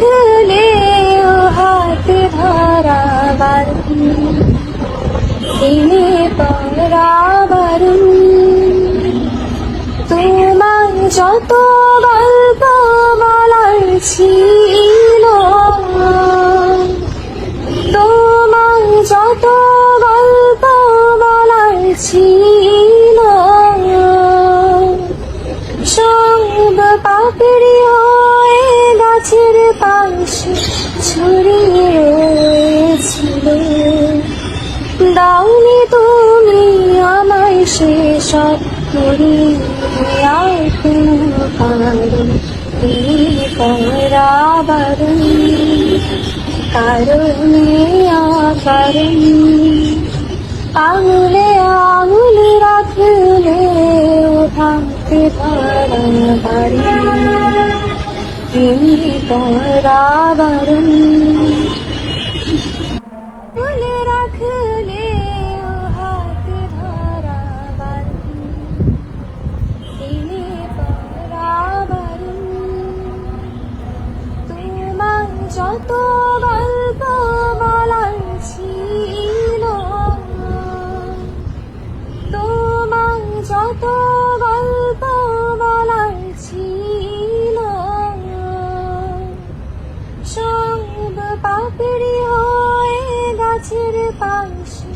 রাখলে ও হাত ধরাবার দিনে পরাবার তোমার যত গল্প বলার ছিল সব পাপড়ি হয়ে গাছের পাশে ছড়িয়ে রয়েছিল দাওনি তুমি আমায় সে সব করি আর কোনো কারণ পরাবার। কারণে আকারণ আঙুলে আঙুল রাখলে বাড়ি। তিনি পরাবরণ। ফুলে রাখলে হাত ধরা বাড়ি। তিনি পাপড়ি হয়ে গাছের পাশে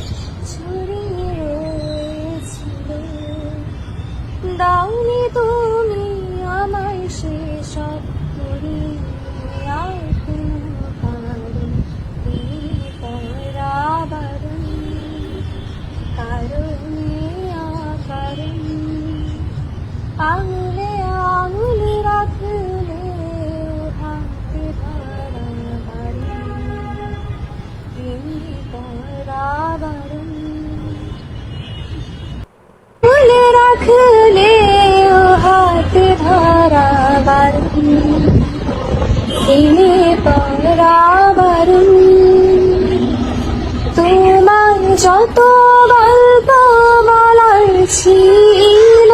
ছড়িয়ে রয়েছিল দাউনি তুমি আমায় সে সব করি ফুলে রাখলে হাত ধরা বাড়ি তিনি পরাবরণ তোমার যত গল্প বলার ছিল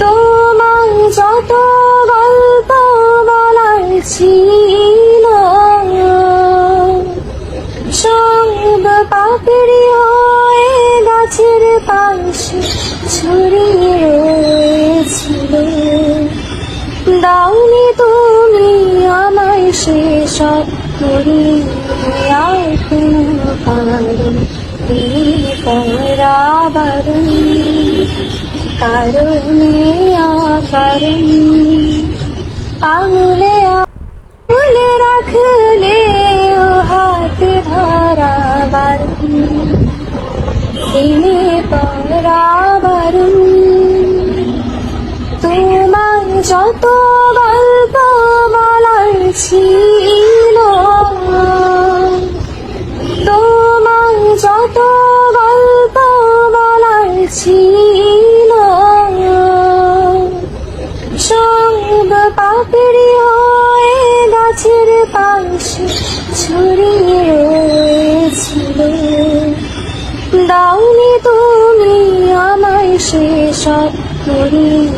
তোমার যত গল্প বলার ছিল সব পাপড়ি হয়ে গাছের পাশে ছড়িয়ে রয়েছিল দাওনি তুমি আমায় সে সব করি আর পরাবরণ কারণে আকারণ আঙুলে আঙুলে রাখলে হাত ধরাবার দিনে পরাবরণ তোমার যত গল্প বলার ছিল, তোমার যত গল্প বলার ছিল, সব পাপড়ি হয়ে গাছের পাশে ছড়িয়ে দাওনি তুমি আমায় সে সব করি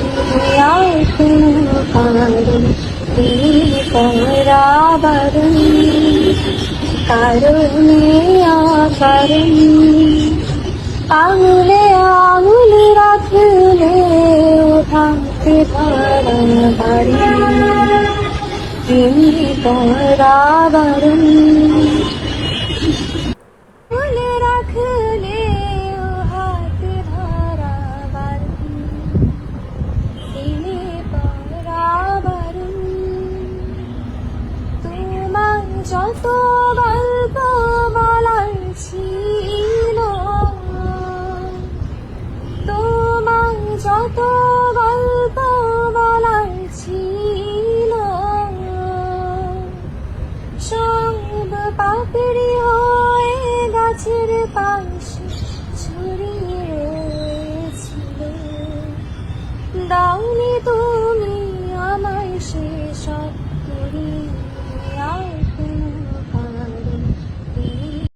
কোনো কারণ আকারণ আঙুলে আঙুল রাখলে ভাঙতে পারা বাড়ি। তিনি পরাবরণ। কত গল্প বলার ছিল। তোমার যত গল্প বলার ছিল। সব পাপড়ি হয়ে গাছের পাশে ছড়িয়েছিল দাউনি তুমি আমায় সে সব করিয়ে